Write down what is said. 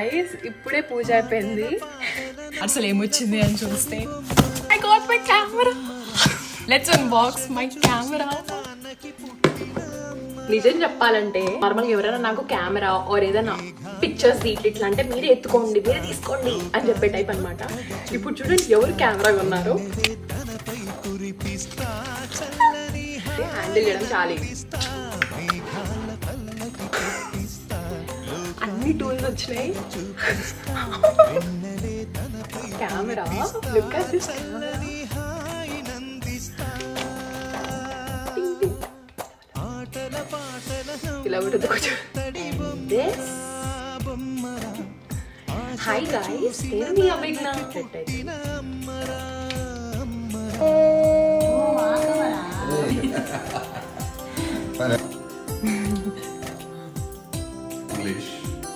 Ice ఇప్పుడే పూజ అయిపోయింది. అసలు ఏమొచ్చింది అని చూస్తే I got my camera let's unbox my camera నిజం చెప్పాలంటే నార్మల్గా ఎవరైనా నాకు కెమెరా ఆర్ ఏదైనా పిక్చర్స్ ఇట్లా ఇట్లా అంటే మీరే ఎత్తుకోండి మీరే తీసుకోండి అని చెప్పే టైప్ అన్నమాట. ఇప్పుడు చూడండి ఎవరు కెమెరా కొన్నారు. హ్యాండిల్ చేయడం చాలా. అన్ని టూల్స్ వచ్చినాయి. కెమెరా లుక్ అట్ దిస్ ఇలా ఉంటుంది కొంచెం. దిస్ హాయ్ గాయ్స్ నేను మీ అభిజ్ఞ fish.